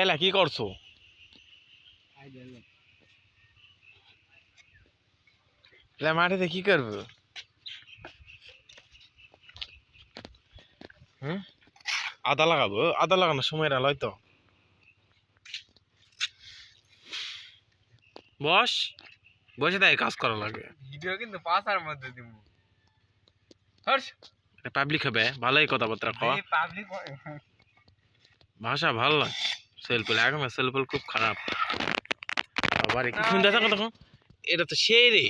এলা কি করছ? এলা মাটিতে কি করব? হুম? আদা লাগাবো? আদা লাগানোর সময় এরা লয় তো বস বসে তাই কাজ করা লাগে ভিডিও কিন্তু পাঁচার মধ্যে দিব। হর্ষ পাবলিক হবে ভালোই কথাবার্তা কওয়া পাবলিক ভাষা ভালো। না সেলফুল এখন সেলফুল খুব খারাপ। আবার কি শুনতে থাকো তখন এটা তো সেই রে।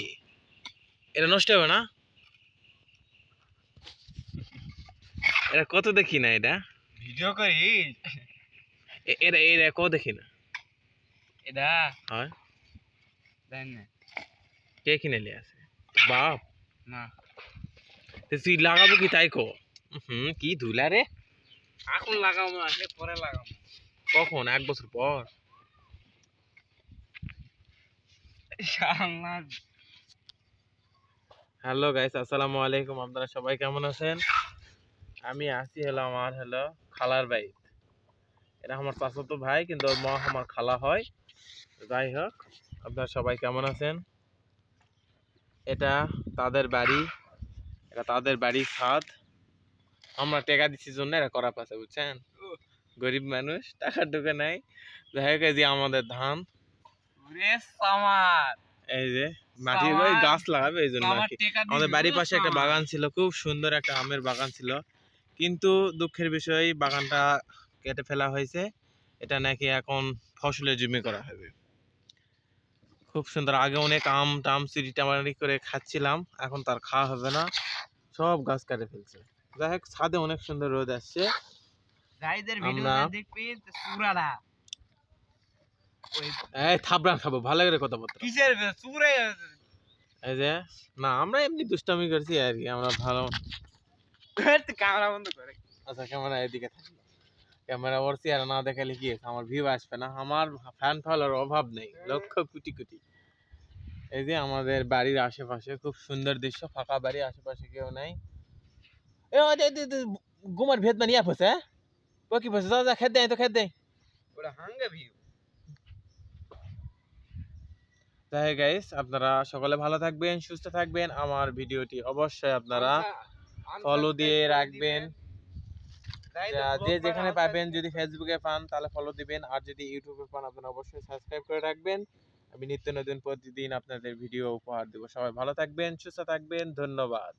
এটা নষ্ট হবে না? এটা কত দেখি না এটা? ভিডিও করি? এ- এটা এটা কত দেখি না? এটা? হয়। জানি না। কে কিনে নিয়ে আসে? বাপ। না। তো তুই লাগাবো কি তাই কো হুম কি ধুলা রে? এখন লাগাও না পরে লাগাও কখন? এক বছর পর? হ্যালো গাইস আসসালামু আলাইকুম। আপনারা সবাই কেমন আছেন? আমি আছি হলো আমার হলো খালার ভাই। এটা আমার চাচাতো ভাই কিন্তু ওর মা আমার খালা হয়। যাই হোক আপনারা সবাই কেমন আছেন? এটা তাদের বাড়ি। এটা তাদের বাড়ির ছাদ। আমরা টেকা দিচ্ছি জন্য এরা করা পাচ্ছে বুঝছেন? গরিব মানুষ টাকা টুকা নাই। যাই হোক এই যে আমাদের ধান। এই যে মাটির ওই গাছ লাগাবে এই জন্য আমাদের বাড়ির পাশে একটা বাগান ছিল খুব সুন্দর একটা আমের বাগান ছিল। কিন্তু দুঃখের বিষয় বাগানটা কেটে ফেলা হয়েছে। এটা নাকি এখন ফসলের জমি করা হবে। খুব সুন্দর। আগে অনেক আম টাম চিড়ি টামারি করে খাচ্ছিলাম এখন তার খাওয়া হবে না। সব গাছ কেটে ফেলছে। যাই হোক ছাদে অনেক সুন্দর রোদ আসছে। যাইদের আমরা- ভিডিও দেখবি এই থাবড়ান খাব ভালো করে কথা বলতে কিসের সুরে এই যে না আমরা এমনি দুষ্টামি করছি আর কি আমরা ভালো। ক্যামেরা বন্ধ করে। আচ্ছা ক্যামেরা এদিকে থাকল ক্যামেরা ওর না দেখালে কি আমার ভিউ আসবে না। আমার ফ্যান ফলোয়ার অভাব নেই লক্ষ কোটি কোটি। এই যে আমাদের বাড়ির আশেপাশে খুব সুন্দর দৃশ্য ফাঁকা বাড়ি আশেপাশে কেউ নাই। এ গুমার ভেদ বানিয়ে ফসে ও কি ফসে যা যা খেত দেয় তো খেত দেয় ওটা হাঙ্গা ভিউ তাই গাইস আপনারা সকলে ভালো থাকবেন সুস্থ থাকবেন। আমার ভিডিওটি অবশ্যই আপনারা ফলো দিয়ে রাখবেন। যে যেখানে পাবেন যদি ফেসবুকে পান তাহলে ফলো দিবেন। আর যদি ইউটিউবে পান আপনারা অবশ্যই সাবস্ক্রাইব করে রাখবেন। আমি নিত্য নতুন প্রতিদিন আপনাদের ভিডিও উপহার দেবো। সবাই ভালো থাকবেন সুস্থ থাকবেন। ধন্যবাদ।